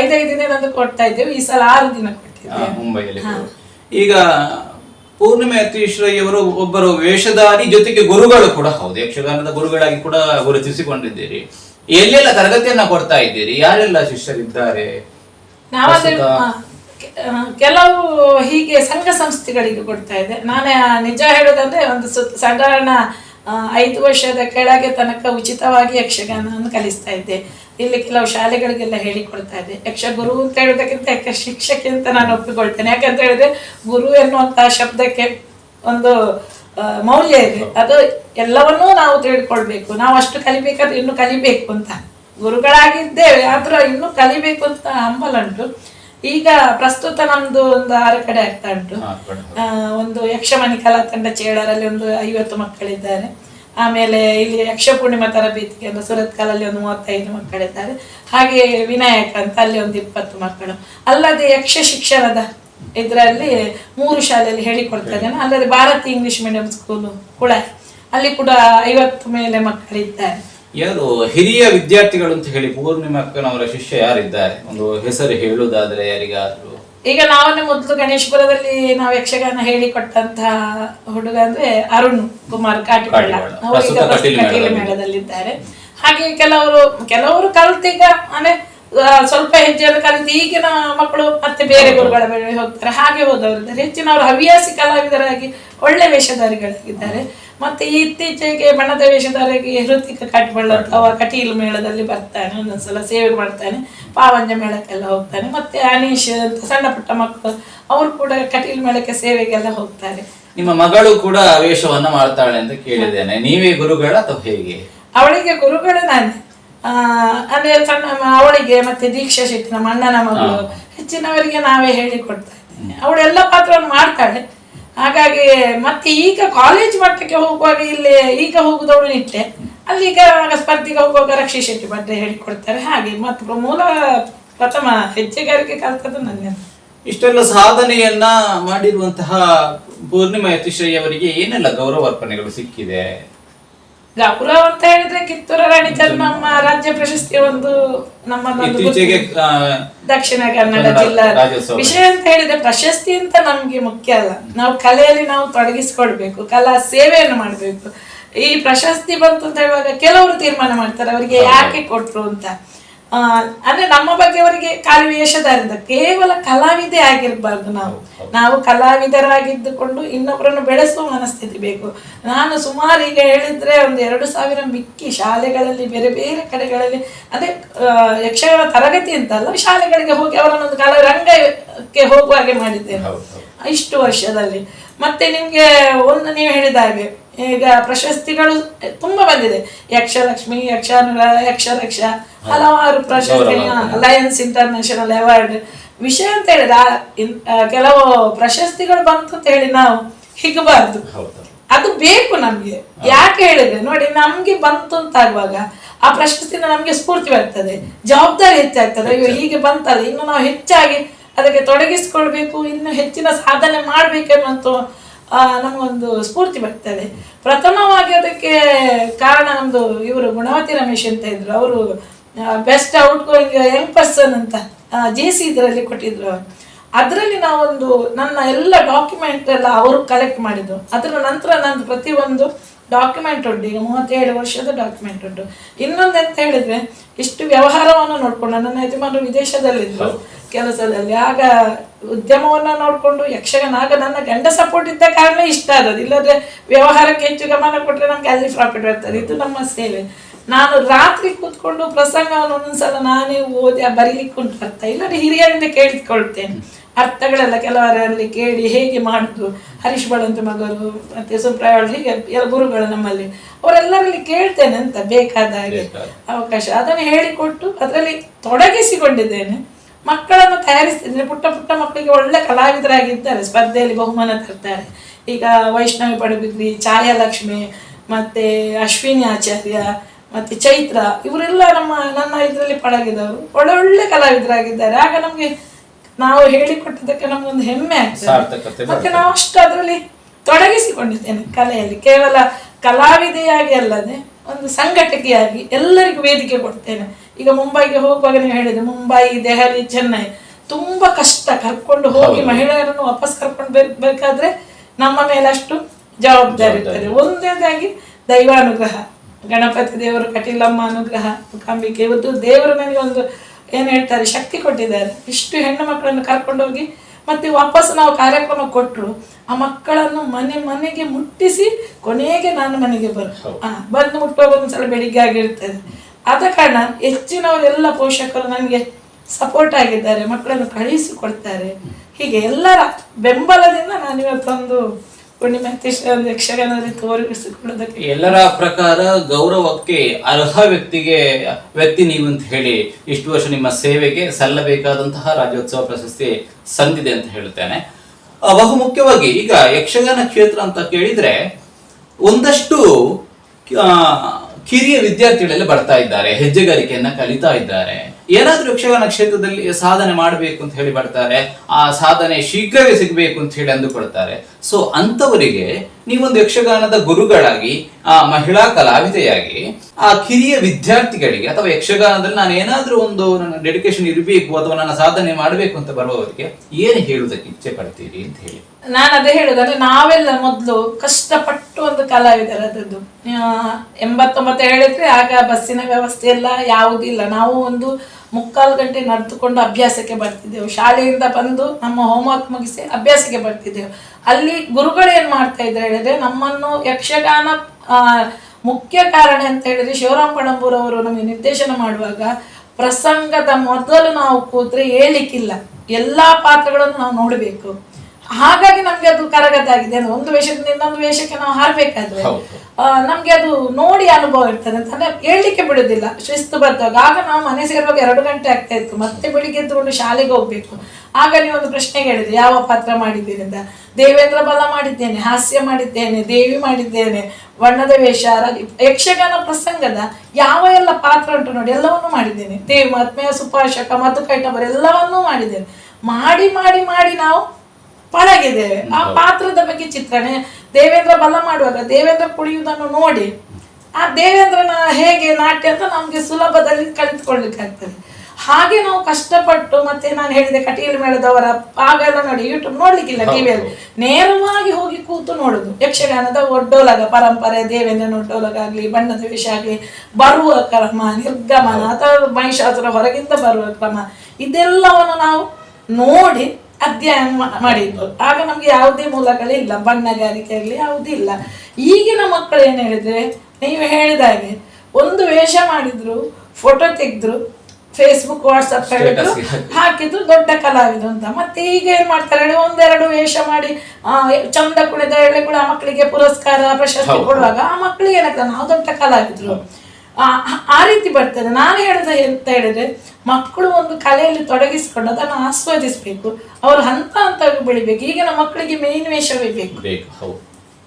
ಐದೈದು ದಿನದಂದು ಕೊಡ್ತಾ ಇದ್ದೇವೆ. ಈ ಸಲ ಆರು ದಿನ ಕೊಟ್ಟಿದ್ದೆ ಕೊಟ್ಟಿದ್ದೇವೆ ಮುಂಬೈಯಲ್ಲಿ ಈಗ ಪೂರ್ಣಿಮೆ ಯತೀಶ್ವರಯ್ಯವರು ಒಬ್ಬರು ವೇಷಧಾರಿ ಜೊತೆಗೆ ಗುರುಗಳು ಕೂಡ ಹೌದು ಯಕ್ಷಗಾನದ ಗುರುಗಳಾಗಿ ಕೂಡ ಗುರುತಿಸಿಕೊಂಡಿದ್ದೀರಿ. ಎಲ್ಲೆಲ್ಲ ತರಗತಿಯನ್ನ ಕೊಡ್ತಾ ಇದ್ದೀರಿ? ಯಾರೆಲ್ಲ ಶಿಷ್ಯರಿದ್ದಾರೆ? ನಾವಾದ್ರೆ ಆ, ಕೆಲವು ಹೀಗೆ ಸಂಘ ಸಂಸ್ಥೆಗಳಿಗೆ ಕೊಡ್ತಾ ಇದ್ದೆ. ನಾನೇ ನಿಜ ಹೇಳೋದಂದ್ರೆ ಒಂದು ಸಾಧಾರಣ ಐದು ವರ್ಷದ ಕೆಳಗೆ ತನಕ ಉಚಿತವಾಗಿ ಯಕ್ಷಗಾನವನ್ನು ಕಲಿಸ್ತಾ ಇದ್ದೆ. ಇಲ್ಲಿ ಕೆಲವು ಶಾಲೆಗಳಿಗೆಲ್ಲ ಹೇಳಿಕೊಡ್ತಾ ಇದೆ ಯಕ್ಷ ಗುರು ಅಂತ ಹೇಳೋದಕ್ಕಿಂತ ಯಕ್ಷ ಶಿಕ್ಷಕಿ ಅಂತ ನಾನು ಒಪ್ಪಿಕೊಳ್ತೇನೆ. ಯಾಕಂತ ಹೇಳಿದ್ರೆ ಗುರು ಎನ್ನುವಂತಹ ಶಬ್ದಕ್ಕೆ ಒಂದು ಮೌಲ್ಯ ಇದೆ. ಅದು ಎಲ್ಲವನ್ನೂ ನಾವು ತಿಳ್ಕೊಳ್ಬೇಕು. ನಾವು ಅಷ್ಟು ಕಲಿಬೇಕಾದ್ರೆ ಇನ್ನು ಕಲಿಬೇಕು ಅಂತ. ಗುರುಗಳಾಗಿದ್ದೇವೆ ಆದ್ರೂ ಇನ್ನು ಕಲಿಬೇಕು ಅಂತ ಹಂಬಲ ಉಂಟು. ಈಗ ಪ್ರಸ್ತುತ ನಮ್ದು ಒಂದು ಆರು ಕಡೆ ಆಗ್ತಾ ಉಂಟು. ಒಂದು ಯಕ್ಷಮಣಿ ಕಲಾ ತಂಡ ಚೇಳರಲ್ಲಿ ಒಂದು ಐವತ್ತು ಮಕ್ಕಳಿದ್ದಾರೆ. ಆಮೇಲೆ ಇಲ್ಲಿ ಯಕ್ಷ ಪೂರ್ಣಿಮಾ ತರಬೇತಿಗೆ ಒಂದು ಸುರತ್ಕಲಲ್ಲಿ ಒಂದು ಮೂವತ್ತೈದು ಮಕ್ಕಳಿದ್ದಾರೆ. ಹಾಗೆ ವಿನಾಯಕ ಅಂತ ಅಲ್ಲಿ ಒಂದು ಇಪ್ಪತ್ತು ಮಕ್ಕಳು. ಅಲ್ಲದೆ ಯಕ್ಷ ಶಿಕ್ಷಣದ ಇದರಲ್ಲಿ ಮೂರು ಶಾಲೆಯಲ್ಲಿ ಹೇಳಿಕೊಡ್ತಾ ಇದ್ದೇನೆ ಅಲ್ಲದೆ ಭಾರತಿ ಇಂಗ್ಲಿಷ್ ಮೀಡಿಯಂ ಸ್ಕೂಲು ಕೂಡ ಅಲ್ಲಿ ಕೂಡ ಐವತ್ತು ಮೇಲೆ ಮಕ್ಕಳಿದ್ದಾರೆ. ಯಾರು ಹಿರಿಯ ವಿದ್ಯಾರ್ಥಿಗಳು ಅಂತ ಹೇಳಿ ಪೂರ್ಣಿಮಕ್ಕನವರ ಶಿಷ್ಯ ಯಾರಿದ್ದಾರೆ? ಒಂದು ಹೆಸರು ಹೇಳುವುದಾದ್ರೆ ಯಾರಿಗಾದ್ರು? ಈಗ ನಾವನ್ನೇ ಮೊದಲು ಗಣೇಶಪುರದಲ್ಲಿ ನಾವು ಯಕ್ಷಗಾನ ಹೇಳಿಕೊಟ್ಟಂತಹ ಹುಡುಗ ಅಂದ್ರೆ ಅರುಣ್ ಕುಮಾರ್. ಅವರು ಈಗ ಕಟೀಲು ಮೇಳದಲ್ಲಿದ್ದಾರೆ. ಹಾಗೆ ಕೆಲವರು ಕೆಲವರು ಕಲ್ತೀಗ ಅಂದ್ರೆ ಸ್ವಲ್ಪ ಹೆಜ್ಜೆಯನ್ನು ಕಲಿತು ಈಗಿನ ಮಕ್ಕಳು ಮತ್ತೆ ಬೇರೆ ಗುರುಗಳ ಬಳಿ ಹೋಗ್ತಾರೆ. ಹಾಗೆ ಹೋದವರಿದ್ದಾರೆ. ಹೆಚ್ಚಿನವರು ಹವ್ಯಾಸಿ ಕಲಾವಿದರಾಗಿ ಒಳ್ಳೆ ವೇಷಧಾರಿಗಳಾಗಿದ್ದಾರೆ. ಮತ್ತೆ ಇತ್ತೀಚೆಗೆ ಬಣ್ಣದ ವೇಷಧಾರಿಗೆ ಹೃತಿಕ ಕಟ್ಬಳ್ಳ ಅವ ಕಟೀಲ್ ಮೇಳದಲ್ಲಿ ಬರ್ತಾನೆ ಒಂದೊಂದ್ಸಲ ಸೇವೆ ಮಾಡ್ತಾನೆ ಪಾವಂಜ ಮೇಳಕ್ಕೆಲ್ಲ ಹೋಗ್ತಾನೆ ಮತ್ತೆ ಅನೀಶ್ ಅಂತ ಸಣ್ಣ ಪುಟ್ಟ ಮಕ್ಕಳು ಅವರು ಕೂಡ ಕಟೀಲ್ ಮೇಳಕ್ಕೆ ಸೇವೆಗೆಲ್ಲ ಹೋಗ್ತಾರೆ. ನಿಮ್ಮ ಮಗಳು ಕೂಡ ವೇಷವನ್ನ ಮಾಡ್ತಾಳೆ ಅಂತ ಕೇಳಿದ್ದೇನೆ. ನೀವೇ ಗುರುಗಳ ಅಥವಾ ಹೇಗೆ? ಅವಳಿಗೆ ಗುರುಗಳು ನಾನು. ಆ, ಅಂದ್ರೆ ಸಣ್ಣ ಅವಳಿಗೆ ಮತ್ತೆ ದೀಕ್ಷಾ ಶೆಟ್ಟಿ ನಮ್ಮ ಅಣ್ಣನ ಮಗಳು ಹೆಚ್ಚಿನವರಿಗೆ ನಾವೇ ಹೇಳಿಕೊಡ್ತಾ ಇದ್ದೇನೆ ಅವಳೆಲ್ಲ ಪಾತ್ರವನ್ನು ಮಾಡ್ತಾಳೆ. ಹಾಗಾಗಿ ಮತ್ತೆ ಈಗ ಕಾಲೇಜ್ ಮಟ್ಟಕ್ಕೆ ಹೋಗುವಾಗ ಇಲ್ಲಿ ಈಗ ಹೋಗುದವಳು ನಿಟ್ಟೆ ಅಲ್ಲಿ ಈಗ ಸ್ಪರ್ಧೆಗೆ ಹೋಗುವಾಗ ರಕ್ಷಿ ಶೆಟ್ಟಿ ಬಗ್ಗೆ ಹೇಳಿಕೊಡ್ತಾರೆ. ಹಾಗೆ ಮತ್ತು ಮೂಲ ಪ್ರಥಮ ಹೆಜ್ಜೆಗಾರಿಕೆ ಕಲ್ತದ್ದು ನನ್ನ ಇಷ್ಟೆಲ್ಲ ಸಾಧನೆಯನ್ನ ಮಾಡಿರುವಂತಹ ಪೂರ್ಣಿಮಾ ಯತಿಶ್ರೀ ಅವರಿಗೆ ಏನೆಲ್ಲ ಗೌರವ ಅರ್ಪಣೆಗಳು ಸಿಕ್ಕಿದೆ? ಗೌರವ ಅಂತ ಹೇಳಿದ್ರೆ ಕಿತ್ತೂರ ರಾಣಿ ಚೆನ್ನಮ್ಮ ರಾಜ್ಯ ಪ್ರಶಸ್ತಿ ಒಂದು ನಮ್ಮ ದಕ್ಷಿಣ ಕನ್ನಡ ಜಿಲ್ಲಾ ವಿಷಯ ಅಂತ ಹೇಳಿದ್ರೆ ಪ್ರಶಸ್ತಿ ಅಂತ ನಮ್ಗೆ ಮುಖ್ಯ ಅಲ್ಲ. ನಾವು ಕಲೆಯಲ್ಲಿ ನಾವು ತೊಡಗಿಸ್ಕೊಳ್ಬೇಕು ಕಲಾ ಸೇವೆಯನ್ನು ಮಾಡಬೇಕು. ಈ ಪ್ರಶಸ್ತಿ ಬಂತು ಅಂತ ಹೇಳುವಾಗ ಕೆಲವರು ತೀರ್ಮಾನ ಮಾಡ್ತಾರೆ ಅವರಿಗೆ ಯಾಕೆ ಕೊಟ್ರು ಅಂತ. ಅಂದ್ರೆ ನಮ್ಮ ಬಗ್ಗೆ ಅವರಿಗೆ ಖಾಲಿ ವೇಷಧಾರಿದ ಕೇವಲ ಕಲಾವಿದೆ ಆಗಿರ್ಬಾರ್ದು ನಾವು. ನಾವು ಕಲಾವಿದರಾಗಿದ್ದುಕೊಂಡು ಇನ್ನೊಬ್ಬರನ್ನು ಬೆಳೆಸುವ ಮನಸ್ಥಿತಿ ಬೇಕು. ನಾನು ಸುಮಾರು ಈಗ ಹೇಳಿದ್ರೆ ಒಂದು ಎರಡು ಸಾವಿರ ಮಿಕ್ಕಿ ಶಾಲೆಗಳಲ್ಲಿ ಬೇರೆ ಬೇರೆ ಕಡೆಗಳಲ್ಲಿ ಅದೇ ಯಕ್ಷಗಾನ ತರಗತಿ ಅಂತಲ್ಲ ಶಾಲೆಗಳಿಗೆ ಹೋಗಿ ಅವರನ್ನೊಂದು ಕಲಾ ರಂಗಕ್ಕೆ ಹೋಗುವ ಹಾಗೆ ಮಾಡಿದ್ದೇನೆ. ಇಷ್ಟು ವರ್ಷದಲ್ಲಿ. ಮತ್ತೆ ನಿಮ್ಗೆ ಒಂದು ನೀವು ಹೇಳಿದ ಹಾಗೆ ಈಗ ಪ್ರಶಸ್ತಿಗಳು ತುಂಬಾ ಬಂದಿದೆ. ಯಕ್ಷಲಕ್ಷ್ಮಿ ಯಕ್ಷ ಯಕ್ಷರಕ್ಷ ಹಲವಾರು ಪ್ರಶಸ್ತಿ ಲಯನ್ಸ್ ಇಂಟರ್ನ್ಯಾಷನಲ್ ಅವಾರ್ಡ್ ವಿಷಯ ಅಂತ ಹೇಳಿದ ಕೆಲವು ಪ್ರಶಸ್ತಿಗಳು ಬಂತು ಅಂತ ಹೇಳಿ ನಾವು ಹಿಗಬಾರ್ದು. ಅದು ಬೇಕು ನಮ್ಗೆ. ಯಾಕೆ ಹೇಳಿದ್ರೆ ನೋಡಿ ನಮ್ಗೆ ಬಂತು ಅಂತ ಆಗುವಾಗ ಆ ಪ್ರಶಸ್ತಿಯಿಂದ ನಮ್ಗೆ ಸ್ಫೂರ್ತಿ ಬರ್ತದೆ. ಜವಾಬ್ದಾರಿ ಹೆಚ್ಚಾಗ್ತದೆ ಅಯ್ಯೋ ಹೀಗೆ ಬಂತಲ್ಲ ಇನ್ನು ನಾವು ಹೆಚ್ಚಾಗಿ ಅದಕ್ಕೆ ತೊಡಗಿಸ್ಕೊಳ್ಬೇಕು ಇನ್ನು ಹೆಚ್ಚಿನ ಸಾಧನೆ ಮಾಡ್ಬೇಕೆನ್ನುವಂತ ನಮಗೊಂದು ಸ್ಫೂರ್ತಿ ಬರ್ತದೆ. ಪ್ರಥಮವಾಗಿ ಅದಕ್ಕೆ ಕಾರಣ ನಮ್ದು ಇವರು ಗುಣವತಿ ರಮೇಶ್ ಅಂತ ಇದ್ರು. ಅವರು best outgoing young person ಅಂತ ಜೆ ಸಿ ಇದರಲ್ಲಿ ಕೊಟ್ಟಿದ್ರು ಅದರಲ್ಲಿ ನಾವೊಂದು, ನನ್ನ ಎಲ್ಲ ಡಾಕ್ಯುಮೆಂಟ್ ಎಲ್ಲ ಅವರು ಕಲೆಕ್ಟ್ ಮಾಡಿದ್ರು. ಅದರ ನಂತರ ನಂದು ಪ್ರತಿಯೊಂದು ಡಾಕ್ಯುಮೆಂಟ್ ಉಂಟು. ಈಗ ಮೂವತ್ತೇಳು ವರ್ಷದ ಡಾಕ್ಯುಮೆಂಟ್ ಉಂಟು. ಇನ್ನೊಂದು ಎಂತ ಹೇಳಿದ್ರೆ, ಇಷ್ಟು ವ್ಯವಹಾರವನ್ನು ನೋಡ್ಕೊಂಡು ನನ್ನ ಯಜಮಾನರು ವಿದೇಶದಲ್ಲಿದ್ದರು ಕೆಲಸದಲ್ಲಿ ಆಗ ಉದ್ಯಮವನ್ನ ನೋಡಿಕೊಂಡು ಯಕ್ಷಗಾನ ಆಗ ನನ್ನ ಗಂಡ ಸಪೋರ್ಟ್ ಇದ್ದ ಕಾರಣ ಇಷ್ಟ ಆದದ್ದು. ಇಲ್ಲದ್ರೆ ವ್ಯವಹಾರಕ್ಕೆ ಹೆಚ್ಚು ಗಮನ ಕೊಟ್ಟರೆ ನಮ್ಗೆ ಅಲ್ಲಿ ಪ್ರಾಫಿಟ್ ಬರ್ತದೆ. ಇದು ನಮ್ಮ ಸೇವೆ. ನಾನು ರಾತ್ರಿ ಕೂತ್ಕೊಂಡು ಪ್ರಸಂಗವನ್ನು ಒಂದೊಂದ್ಸಲ ನಾನೇ ಓದಿ ಆ ಬರೀಲಿಕ್ಕೆ ಉಂಟು ಅರ್ಥ. ಇಲ್ಲದ್ರೆ ಹಿರಿಯರಿಂದ ಕೇಳಿಕೊಳ್ತೇನೆ ಅರ್ಥಗಳೆಲ್ಲ ಕೆಲವರಲ್ಲಿ ಕೇಳಿ ಹೇಗೆ ಮಾಡುದು. ಹರೀಶ್ ಬಳಂತ ಮಗರು ಮತ್ತೆ ಸುಪ್ರಾಯ್ ಹೀಗೆ ಎಲ್ಲ ಗುರುಗಳು ನಮ್ಮಲ್ಲಿ. ಅವರೆಲ್ಲರಲ್ಲಿ ಕೇಳ್ತೇನೆ ಅಂತ ಬೇಕಾದ ಹಾಗೆ ಅವಕಾಶ. ಅದನ್ನು ಹೇಳಿಕೊಟ್ಟು ಅದರಲ್ಲಿ ತೊಡಗಿಸಿಕೊಂಡಿದ್ದೇನೆ. ಮಕ್ಕಳನ್ನು ತಯಾರಿಸ್ತಿದ್ರೆ ಪುಟ್ಟ ಪುಟ್ಟ ಮಕ್ಕಳಿಗೆ ಒಳ್ಳೆ ಕಲಾವಿದರಾಗಿರ್ತಾರೆ ಸ್ಪರ್ಧೆಯಲ್ಲಿ ಬಹುಮಾನ ತರ್ತಾರೆ. ಈಗ ವೈಷ್ಣವಿ ಪಡುಬಿದ್ರಿ ಛಾಯಾಲಕ್ಷ್ಮಿ ಮತ್ತೆ ಅಶ್ವಿನಿ ಆಚಾರ್ಯ ಮತ್ತೆ ಚೈತ್ರ ಇವರೆಲ್ಲ ನಮ್ಮ ನನ್ನ ಇದರಲ್ಲಿ ಪಳಗಿದವರು ಒಳ್ಳೆ ಒಳ್ಳೆ ಕಲಾವಿದರಾಗಿದ್ದಾರೆ. ಆಗ ನಮಗೆ ನಾವು ಹೇಳಿಕೊಟ್ಟದಕ್ಕೆ ನಮಗೊಂದು ಹೆಮ್ಮೆ ಆಗ್ತದೆ. ಮತ್ತೆ ನಾವು ಅಷ್ಟು ಅದರಲ್ಲಿ ತೊಡಗಿಸಿಕೊಂಡಿದ್ದೇನೆ. ಕಲೆಯಲ್ಲಿ ಕೇವಲ ಕಲಾವಿದೆಯಾಗಿ ಅಲ್ಲದೆ ಒಂದು ಸಂಘಟಕಿಯಾಗಿ ಎಲ್ಲರಿಗೂ ವೇದಿಕೆ ಕೊಡ್ತೇನೆ. ಈಗ ಮುಂಬೈಗೆ ಹೋಗುವಾಗ ನೀವು ಹೇಳಿದೆ ಮುಂಬೈ ದೆಹಲಿ ಚೆನ್ನೈ. ತುಂಬಾ ಕಷ್ಟ. ಕರ್ಕೊಂಡು ಹೋಗಿ ಮಹಿಳೆಯರನ್ನು ವಾಪಸ್ ಕರ್ಕೊಂಡು ಬೇಕಾದ್ರೆ ನಮ್ಮ ಮೇಲೆ ಅಷ್ಟು ಜವಾಬ್ದಾರಿ ಇರ್ತದೆ. ಒಂದೇದಾಗಿ ದೈವಾನುಗ್ರಹ. ಗಣಪತಿ ದೇವರು ಕಟೀಲಮ್ಮ ಅನುಗ್ರಹ ಮೂಕಾಂಬಿಕೆ ಇವತ್ತು ದೇವರು ನನಗೆ ಒಂದು ಏನು ಹೇಳ್ತಾರೆ ಶಕ್ತಿ ಕೊಟ್ಟಿದ್ದಾರೆ. ಇಷ್ಟು ಹೆಣ್ಣು ಮಕ್ಕಳನ್ನು ಕರ್ಕೊಂಡು ಹೋಗಿ ಮತ್ತೆ ವಾಪಸ್ ನಾವು ಕಾರ್ಯಕ್ರಮ ಕೊಟ್ಟರು ಆ ಮಕ್ಕಳನ್ನು ಮನೆ ಮನೆಗೆ ಮುಟ್ಟಿಸಿ ಕೊನೆಗೆ ನಾನು ಮನೆಗೆ ಬರು ಆ, ಬಂದು ಮುಟ್ಟುವಾಗ ಒಂದ್ಸಲ ಬೆಳಿಗ್ಗೆ ಆಗಿರ್ತದೆ. ಆದ ಕಾರಣ ಹೆಚ್ಚಿನವರೆಲ್ಲ ಪೋಷಕರು ನನಗೆ ಸಪೋರ್ಟ್ ಆಗಿದ್ದಾರೆ, ಮಕ್ಕಳನ್ನು ಕಳುಹಿಸಿಕೊಡ್ತಾರೆ ಹೀಗೆ ಎಲ್ಲರ ಬೆಂಬಲದಿಂದ ನಾನು ಇವತ್ತೊಂದು ಒಂದು ಯಕ್ಷಗಾನದಲ್ಲಿ ತೋರಿಸಿಕೊಳ್ಳೋದಕ್ಕೆ ಎಲ್ಲರ ಪ್ರಕಾರ ಗೌರವಕ್ಕೆ ಅರ್ಹ ವ್ಯಕ್ತಿಗೆ ವ್ಯಕ್ತಿ ನೀವು ಅಂತ ಹೇಳಿ ಇಷ್ಟು ವರ್ಷ ನಿಮ್ಮ ಸೇವೆಗೆ ಸಲ್ಲಬೇಕಾದಂತಹ ರಾಜ್ಯೋತ್ಸವ ಪ್ರಶಸ್ತಿ ಸಂದಿದೆ ಅಂತ ಹೇಳುತ್ತೇನೆ. ಬಹುಮುಖ್ಯವಾಗಿ ಬಹು ಮುಖ್ಯವಾಗಿ ಈಗ ಯಕ್ಷಗಾನ ಕ್ಷೇತ್ರ ಅಂತ ಕೇಳಿದ್ರೆ ಒಂದಷ್ಟು ಆ, ಕಿರಿಯ ವಿದ್ಯಾರ್ಥಿಗಳೆಲ್ಲ ಬರ್ತಾ ಇದ್ದಾರೆ ಹೆಜ್ಜೆಗಾರಿಕೆಯನ್ನ ಕಲಿತಾ ಇದ್ದಾರೆ. ಏನಾದ್ರೂ ಯಕ್ಷಗಾನ ಕ್ಷೇತ್ರದಲ್ಲಿ ಸಾಧನೆ ಮಾಡಬೇಕು ಅಂತ ಹೇಳಿ ಬರ್ತಾರೆ ಆ ಸಾಧನೆ ಶೀಘ್ರವೇ ಸಿಗಬೇಕು ಅಂತ ಹೇಳಿ ಅಂದುಕೊಳ್ತಾರೆ. ಸೊ ಅಂತವರಿಗೆ ನೀವೊಂದು ಯಕ್ಷಗಾನದ ಗುರುಗಳಾಗಿ ಆ ಮಹಿಳಾ ಕಲಾವಿದೆಯಾಗಿ ಆ ಕಿರಿಯ ವಿದ್ಯಾರ್ಥಿಗಳಿಗೆ ಅಥವಾ ಯಕ್ಷಗಾನದಲ್ಲಿ ನಾನು ಏನಾದರೂ ಒಂದು ನನ್ನ ಡೆಡಿಕೇಶನ್ ಇರಬೇಕು ಅಥವಾ ನನ್ನ ಸಾಧನೆ ಮಾಡಬೇಕು ಅಂತ ಬರುವವರಿಗೆ ಏನು ಹೇಳುವುದಕ್ಕೆ ಇಚ್ಛೆ ಪಡ್ತೀರಿ ಅಂತ ಹೇಳಿ. ನಾನು ಅದೇ ಹೇಳುದಂದ್ರೆ ನಾವೆಲ್ಲ ಮೊದಲು ಕಷ್ಟಪಟ್ಟು ಒಂದು ಕಲಾವಿದರದದ್ದು ಆ, ಎಂಬತ್ತೊಂಬತ್ತು ಹೇಳಿದ್ರೆ ಆಗ ಬಸ್ಸಿನ ವ್ಯವಸ್ಥೆ ಎಲ್ಲ ಯಾವುದಿಲ್ಲ ನಾವು ಒಂದು ಮುಕ್ಕಾಲು ಗಂಟೆ ನಡೆದುಕೊಂಡು ಅಭ್ಯಾಸಕ್ಕೆ ಬರ್ತಿದ್ದೆವು. ಶಾಲೆಯಿಂದ ಬಂದು ನಮ್ಮ ಹೋಮ್ವರ್ಕ್ ಮುಗಿಸಿ ಅಭ್ಯಾಸಕ್ಕೆ ಬರ್ತಿದ್ದೆವು. ಅಲ್ಲಿ ಗುರುಗಳು ಏನ್ ಮಾಡ್ತಾ ಇದ್ರು ಹೇಳಿದ್ರೆ, ನಮ್ಮನ್ನು ಯಕ್ಷಗಾನ ಮುಖ್ಯ ಕಾರಣ ಅಂತ ಹೇಳಿದ್ರೆ ಶಿವರಾಮ್ ಪಣಂಬೂರ್ ಅವರು ನಮಗೆ ನಿರ್ದೇಶನ ಮಾಡುವಾಗ, ಪ್ರಸಂಗದ ಮೊದಲು ನಾವು ಕೂತ್ರೆ ಹೇಳಿಕ್ಕಿಲ್ಲ ಎಲ್ಲಾ ಪಾತ್ರಗಳನ್ನು ನಾವು ನೋಡಬೇಕು. ಹಾಗಾಗಿ ನಮ್ಗೆ ಅದು ಕರಗತ ಆಗಿದೆ. ಅಂದ್ರೆ ಒಂದು ವೇಷದಿಂದ ಇನ್ನೊಂದು ವೇಷಕ್ಕೆ ನಾವು ಹಾರಬೇಕಾದ್ರೆ ನಮ್ಗೆ ಅದು ನೋಡಿ ಅನುಭವ ಇರ್ತದೆ ಅಂತ ಹೇಳಲಿಕ್ಕೆ ಬಿಡುದಿಲ್ಲ. ಶಿಸ್ತು ಬರ್ತವಾಗ ಆಗ ನಾವು ಮನೆ ಸೇರುವಾಗ ಎರಡು ಗಂಟೆ ಆಗ್ತಾ ಇತ್ತು. ಮತ್ತೆ ಬೆಳಿಗ್ಗೆ ಎದ್ದುಕೊಂಡು ಶಾಲೆಗೆ ಹೋಗ್ಬೇಕು. ಆಗ ನೀವು ಒಂದು ಪ್ರಶ್ನೆ ಹೇಳಿದ್ರೆ ಯಾವ ಪಾತ್ರ ಮಾಡಿದ್ದೀರಿ ಅಂತ. ದೇವೇಂದ್ರ ಬಲ ಮಾಡಿದ್ದೇನೆ ಹಾಸ್ಯ ಮಾಡಿದ್ದೇನೆ ದೇವಿ ಮಾಡಿದ್ದೇನೆ ಬಣ್ಣದ ವೇಷ ಯಕ್ಷಗಾನ ಪ್ರಸಂಗದ ಯಾವ ಎಲ್ಲ ಪಾತ್ರ ಉಂಟು ನೋಡಿ ಎಲ್ಲವನ್ನೂ ಮಾಡಿದ್ದೇನೆ. ದೇವಿ ಮತ್ಮೆಯ ಸುಪಾಶಕ ಮತ್ತು ಕೈಟಬರ್ ಎಲ್ಲವನ್ನೂ ಮಾಡಿದ್ದೇನೆ. ಮಾಡಿ ಮಾಡಿ ಮಾಡಿ ನಾವು ಪಳಗಿದ್ದೇವೆ ಆ ಪಾತ್ರದ ಬಗ್ಗೆ ಚಿತ್ರಣೆ ದೇವೇಂದ್ರ ಬಲ ಮಾಡುವಾಗ ದೇವೇಂದ್ರ ಕುಡಿಯುವುದನ್ನು ನೋಡಿ ಆ ದೇವೇಂದ್ರನ ಹೇಗೆ ನಾಟ್ಯ ಅಂತ ನಮಗೆ ಸುಲಭದಲ್ಲಿ ಕಲಿತುಕೊಳ್ಳಿಕ್ಕಾಗ್ತದೆ. ಹಾಗೆ ನಾವು ಕಷ್ಟಪಟ್ಟು ಮತ್ತೆ ನಾನು ಹೇಳಿದೆ ಕಟೀಲು ಮೇಳದವರ ಆಗೆಲ್ಲ ನೋಡಿ ಯೂಟ್ಯೂಬ್ ನೋಡ್ಲಿಕ್ಕಿಲ್ಲ ಟಿವಿಯಲ್ಲಿ ನೇರವಾಗಿ ಹೋಗಿ ಕೂತು ನೋಡುದು. ಯಕ್ಷಗಾನದ ಒಡ್ಡೋಲಗ ಪರಂಪರೆ ದೇವೇಂದ್ರನ ಒಡ್ಡೋಲಗ ಆಗಲಿ ಬಣ್ಣದ ವಿಷ ಆಗಲಿ ಬರುವ ಕ್ರಮ ನಿರ್ಗಮನ ಅಥವಾ ಮಹಿಷಾಸುರ ಹೊರಗಿಂದ ಬರುವ ಕ್ರಮ ಇದೆಲ್ಲವನ್ನು ನಾವು ನೋಡಿ ಅಧ್ಯಯನ ಮಾಡಿದ್ದು. ಆಗ ನಮ್ಗೆ ಯಾವುದೇ ಮೂಲಗಳಿಲ್ಲ ಬಣ್ಣಗಾರಿಕೆ ಆಗಲಿ ಯಾವುದೂ ಇಲ್ಲ. ಈಗಿನ ಮಕ್ಕಳು ಏನು ಹೇಳಿದ್ರೆ ನೀವು ಹೇಳಿದ ಹಾಗೆ ಒಂದು ವೇಷ ಮಾಡಿದ್ರು ಫೋಟೋ ತೆಗೆದ್ರು ಫೇಸ್ಬುಕ್ ವಾಟ್ಸಪ್ ಹೇಳಿದ್ರು ಹಾಕಿದ್ರು ದೊಡ್ಡ ಕಲಾವಿದ ಅಂತ. ಮತ್ತೆ ಈಗ ಏನ್ ಮಾಡ್ತಾರೆ ಹೇಳಿ ಒಂದೆರಡು ವೇಷ ಮಾಡಿ ಆ, ಚಂದ ಕುಣಿದ ಹೇಳಿ ಕೂಡ ಆ ಮಕ್ಕಳಿಗೆ ಪುರಸ್ಕಾರ ಪ್ರಶಸ್ತಿ. ಕೊಡುವಾಗ ಆ ಮಕ್ಕಳಿಗೆ ಏನಾಗ್ತದೆ ನಾವು ದೊಡ್ಡ ಕಲಾವಿದ್ರು. ಆ ಆ ರೀತಿ ಬರ್ತದೆ. ನಾನು ಹೇಳೋದು ಎಂತ ಹೇಳಿದ್ರೆ ಮಕ್ಕಳು ಒಂದು ಕಲೆಯಲ್ಲಿ ತೊಡಗಿಸಿಕೊಂಡು ಅದನ್ನು ಆಸ್ವಾದಿಸ್ಬೇಕು. ಅವರು ಹಂತ ಹಂತವಾಗಿ ಬೆಳಿಬೇಕು. ಈಗಿನ ಮಕ್ಕಳಿಗೆ ಮೇನ್ ವೇಷವೇ ಬೇಕು.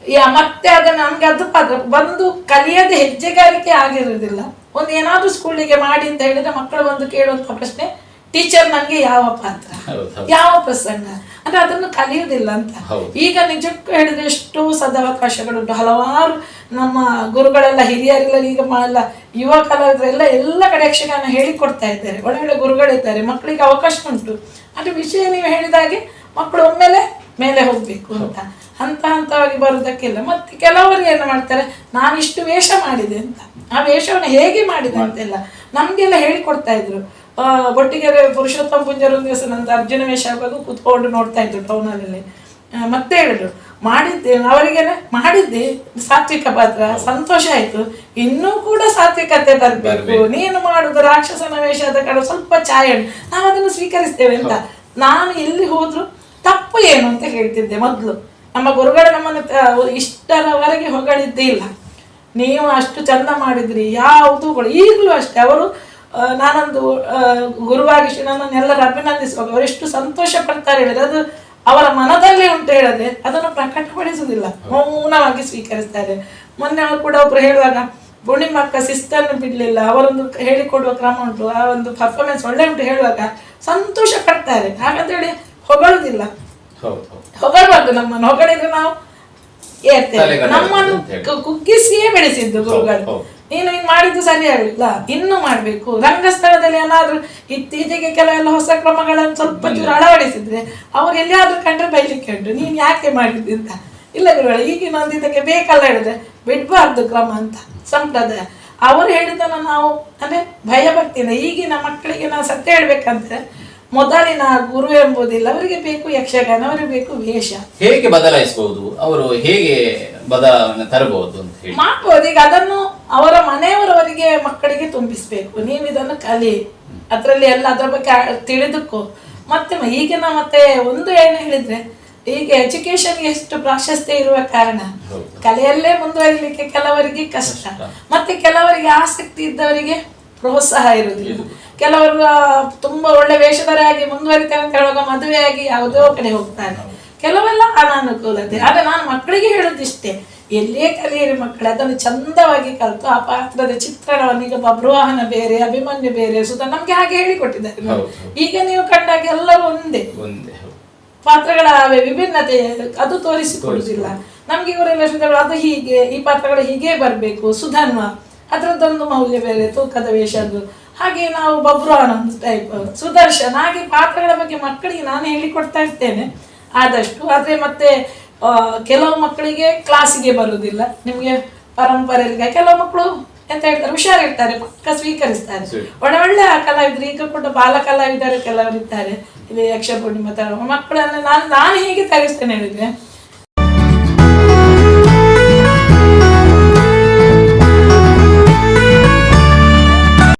ಯಾ ಮತ್ತೆ ಅದು ನಮ್ಗೆ ಅದು ಪಾತ್ರ. ಬಂದು ಕಲಿಯದ ಹೆಜ್ಜೆಗಾರಿಕೆ ಆಗಿರೋದಿಲ್ಲ. ಒಂದು ಏನಾದ್ರೂ ಸ್ಕೂಲಿಗೆ ಮಾಡಿ ಅಂತ ಹೇಳಿದ್ರೆ ಮಕ್ಕಳು ಬಂದು ಕೇಳುವಂತ ಪ್ರಶ್ನೆ ಟೀಚರ್ ನನಗೆ ಯಾವ ಪಾತ್ರ. ಯಾವ ಪ್ರಸಂಗ? ಅಂದ್ರೆ ಅದನ್ನು ಕಲಿಯುವುದಿಲ್ಲ ಅಂತ. ಈಗ ನಿಜಕ್ಕೂ ಹೇಳಿದ್ರೆ ಎಷ್ಟೋ ಸದಾವಕಾಶಗಳುಂಟು. ಹಲವಾರು ನಮ್ಮ ಗುರುಗಳೆಲ್ಲ ಹಿರಿಯರೆಲ್ಲ ಈಗ ಮಾಡಲ್ಲ ಯುವ ಕಲಾವಿದರೆಲ್ಲ ಎಲ್ಲ ಕಡೆ ಯಕ್ಷಗಾನ ಹೇಳಿಕೊಡ್ತಾ ಇದ್ದಾರೆ. ಒಳ್ಳೊಳ್ಳೆ ಗುರುಗಳಿದ್ದಾರೆ, ಮಕ್ಕಳಿಗೆ ಅವಕಾಶ ಉಂಟು. ಅದು ವಿಷಯ ನೀವು ಹೇಳಿದಾಗೆ ಮಕ್ಕಳು ಒಮ್ಮೆಲೆ ಮೇಲೆ ಹೋಗಬೇಕು ಅಂತ. ಹಂತ ಹಂತವಾಗಿ ಬರೋದಕ್ಕೆಲ್ಲ. ಮತ್ತೆ ಕೆಲವರು ಏನು ಮಾಡ್ತಾರೆ, ನಾನು ಇಷ್ಟು ವೇಷ ಮಾಡಿದೆ ಅಂತ. ಆ ವೇಷವನ್ನು ಹೇಗೆ ಮಾಡಿದೆ ಅಂತೆಲ್ಲ ನಮಗೆಲ್ಲ ಹೇಳಿಕೊಡ್ತಾ ಇದ್ರು. ಒಟ್ಟಿಗೆರೆ ಪುರುಷೋತ್ತಮ ಪುಂಜರು ಒಂದು ದಿವಸ ನಂತರ ಅರ್ಜುನ ವೇಷ ಆಗುವಾಗ ಕೂತ್ಕೊಂಡು ನೋಡ್ತಾ ಇದ್ರು ಟೌನಲ್ಲಿ ಮತ್ತೆ ಹೇಳಿದ್ರು. ಮಾಡಿದ್ದೆ ಅವರಿಗೆ ಮಾಡಿದ್ದೆ. ಸಾತ್ವಿಕ ಪಾತ್ರ ಸಂತೋಷ ಆಯ್ತು. ಇನ್ನೂ ಕೂಡ ಸಾತ್ವಿಕತೆ ಬರಬೇಕು. ನೀನು ಮಾಡುದು ರಾಕ್ಷಸನ ವೇಷದ ಕಡೆ ಸ್ವಲ್ಪ ಛಾಯೆ ಉಂಟು. ನಾವು ಅದನ್ನು ಸ್ವೀಕರಿಸ್ತೇವೆ ಅಂತ. ನಾನು ಎಲ್ಲಿ ಹೋದ್ರು ತಪ್ಪು ಏನು ಅಂತ ಹೇಳ್ತಿದ್ದೆ ಮೊದಲು. ನಮ್ಮ ಗುರುಗಳು ನಮ್ಮನ್ನು ಇಷ್ಟರವರೆಗೆ ಹೊಗಳಿದ್ದೇ ಇಲ್ಲ. ನೀವು ಅಷ್ಟು ಚಂದ ಮಾಡಿದ್ರಿ ಯಾವುದು ಈಗಲೂ ಅಷ್ಟೇ. ಅವರು ನಾನೊಂದು ಗುರುವಾಗಿ ನನ್ನನ್ನು ಎಲ್ಲರೂ ಅಭಿನಂದಿಸುವಾಗ ಅವರು ಎಷ್ಟು ಸಂತೋಷ ಪಡ್ತಾರೆ ಹೇಳಿದ್ರೆ. ಅದು ಅವರ ಮನದಲ್ಲಿ ಉಂಟು ಹೇಳದೆ ಅದನ್ನು ಪ್ರಕಟಪಡಿಸುವುದಿಲ್ಲ ಮೌನವಾಗಿ ಸ್ವೀಕರಿಸ್ತಾರೆ ಮೊನ್ನೆ ಅವರು ಕೂಡ ಒಬ್ರು ಹೇಳುವಾಗ ಗುಣಿಮಕ್ಕ ಶಿಸ್ತನ್ನು ಬಿಡಲಿಲ್ಲ. ಅವರೊಂದು ಹೇಳಿಕೊಡುವ ಕ್ರಮ ಉಂಟು. ಆ ಒಂದು ಪರ್ಫಾರ್ಮೆನ್ಸ್ ಒಳ್ಳೆ ಉಂಟು ಹೇಳುವಾಗ ಸಂತೋಷ ಪಡ್ತಾರೆ ಹಾಗಂತೇಳಿ ಹೊಗಳುದಿಲ್ಲ ಹೊಗಳಬಾರ್ದು ನಮ್ಮನ್ನು ಹೊಗಳಿದ್ರೆ ನಾವು ಏರ್ತೇವೆ. ನಮ್ಮನ್ನು ಕುಗ್ಗಿಸಿಯೇ ಬೆಳೆಸಿದ್ದು ಗುರುಗಳು. ನೀನು ಹಿಂಗೆ ಮಾಡಿದ್ದು ಸರಿ ಆಗಲಿಲ್ಲ. ಇನ್ನೂ ಮಾಡಬೇಕು. ರಂಗಸ್ಥಳದಲ್ಲಿ ಏನಾದರೂ ಇತ್ತೀಚೆಗೆ ಕೆಲವೆಲ್ಲ ಹೊಸ ಕ್ರಮಗಳನ್ನು ಸ್ವಲ್ಪ ಚೂರು ಅಳವಡಿಸಿದ್ರೆ ಅವ್ರು ಎಲ್ಲಿಯಾದರೂ ಕಂಡ್ರೆ ಬೈಲಿಕ್ಕೆ ಉಂಟು. ನೀನು ಯಾಕೆ ಮಾಡಿದ್ದಿ ಅಂತ. ಇಲ್ಲ ಗುರುಗಳು ಈಗಿನ ಒಂದು ಇದಕ್ಕೆ ಬೇಕಲ್ಲ ಹೇಳಿದ್ರೆ ಬಿಡ್ಬಾರ್ದು ಕ್ರಮ ಅಂತ ಸಂಪ್ರದಾಯ. ಅವರು ಹೇಳಿದ್ದನ್ನು ನಾವು ಅಂದ್ರೆ ಭಯಭಕ್ತಿಯಿಂದ ಈಗಿನ ಮಕ್ಕಳಿಗೆ ನಾವು ಸತ್ಯ ಹೇಳ್ಬೇಕಂದ್ರೆ ಮೊದಲಿನ ಗುರು ಎಂಬುದಿಲ್ಲ. ಅವರಿಗೆ ಬೇಕು ಯಕ್ಷಗಾನ ಅವರಿಗೆ ಬೇಕು ವೇಷ. ಹೇಗೆ ಬದಲಾಯಿಸಬಹುದು? ಅವರು ಹೇಗೆ ಬದಲಾವಣೆ ತರಬಹುದು ಅಂತ ಹೇಳಿ. ಮಾಡ್ಬೋದು. ಈಗ ಅದನ್ನು ಅವರ ಮನೆಯವರವರಿಗೆ ಮಕ್ಕಳಿಗೆ ತುಂಬಿಸ್ಬೇಕು. ನೀವು ಇದನ್ನು ಕಲಿ. ಅದರಲ್ಲಿ ಎಲ್ಲ ಅದ್ರ ಬಗ್ಗೆ ತಿಳಿದುಕೋ. ಮತ್ತೆ ಈಗಿನ ಮತ್ತೆ ಒಂದು ಏನು ಹೇಳಿದ್ರೆ ಈಗ ಎಜುಕೇಶನ್ ಎಷ್ಟು ಪ್ರಾಶಸ್ತ್ಯ ಇರುವ ಕಾರಣ. ಕಲೆಯಲ್ಲೇ ಮುಂದುವರಿಲಿಕ್ಕೆ ಕೆಲವರಿಗೆ ಕಷ್ಟ. ಮತ್ತೆ ಕೆಲವರಿಗೆ ಆಸಕ್ತಿ ಇದ್ದವರಿಗೆ ಪ್ರೋತ್ಸಾಹ ಇರುವುದಿಲ್ಲ. ಕೆಲವರು ತುಂಬಾ ಒಳ್ಳೆ ವೇಷಧಾರಿಯಾಗಿ ಮುಂದುವರಿತಾರೆ ಅಂತ ಹೇಳುವಾಗ ಮದುವೆಯಾಗಿ ಯಾವುದೋ ಕಡೆ ಹೋಗ್ತಾನೆ. ಕೆಲವೆಲ್ಲ ಅನಾನುಕೂಲತೆ. ಆದ್ರೆ ನಾನು ಮಕ್ಕಳಿಗೆ ಹೇಳುದಿಷ್ಟೇ ಎಲ್ಲೇ ಕಲಿಯಿರಿ ಮಕ್ಕಳು ಅದನ್ನು ಚಂದವಾಗಿ ಕಲಿತು ಆ ಪಾತ್ರದ ಚಿತ್ರಣವನ್ನು ಈಗ ಬಬ್ರುವಾಹನ ಬೇರೆ ಅಭಿಮನ್ಯು ಬೇರೆ ಸುಧಾ ನಮ್ಗೆ ಹಾಗೆ ಹೇಳಿಕೊಟ್ಟಿದ್ದಾರೆ. ಈಗ ನೀವು ಕಂಡಾಗ ಎಲ್ಲರೂ ಒಂದೇ. ಪಾತ್ರಗಳ ವಿಭಿನ್ನತೆ ಅದು ತೋರಿಸಿಕೊಡುದಿಲ್ಲ ನಮ್ಗೆ ಇವರೆಲ್ಲ ಶುದ್ಧಗಳು ಅದು ಹೀಗೆ ಈ ಪಾತ್ರಗಳು ಹೀಗೆ ಬರಬೇಕು ಸುಧನ್ವ. ಅದರದ್ದೊಂದು ಮೌಲ್ಯ ಬೇರೆ ತೂಕದ ವೇಷ ಅದು ಹಾಗೆ ನಾವು ಬಬ್ರು ಆನಂದ್ ಟೈಪ್ ಸುದರ್ಶನ್ ಹಾಗೆ ಪಾತ್ರಗಳ ಬಗ್ಗೆ ಮಕ್ಕಳಿಗೆ ನಾನು ಹೇಳಿಕೊಡ್ತಾ ಇರ್ತೇನೆ ಆದಷ್ಟು. ಆದ್ರೆ ಮತ್ತೆ ಕೆಲವು ಮಕ್ಕಳಿಗೆ ಕ್ಲಾಸಿಗೆ ಬರುವುದಿಲ್ಲ ನಿಮಗೆ ಪರಂಪರೆಯಲ್ಲಿ ಕೆಲವು ಮಕ್ಕಳು ಎಂತ ಹೇಳ್ತಾರೆ ಹುಷಾರಿರ್ತಾರೆ ಪಕ್ಕ ಸ್ವೀಕರಿಸ್ತಾರೆ. ಒಳ್ಳೆ ಒಳ್ಳೆ ಕಲಾವಿದರು ಈಗ ಕೂಡ ಬಾಲ ಕಲಾವಿದರು ಕೆಲವರಿದ್ದಾರೆ. ಇಲ್ಲಿ ಯಕ್ಷ ಪೂರ್ಣಿಮಾ ತರ ಮಕ್ಕಳನ್ನ ನಾನು ನಾನು ಹೇಗೆ ತರಿಸ್ತೇನೆ ಹೇಳಿದ್ರೆ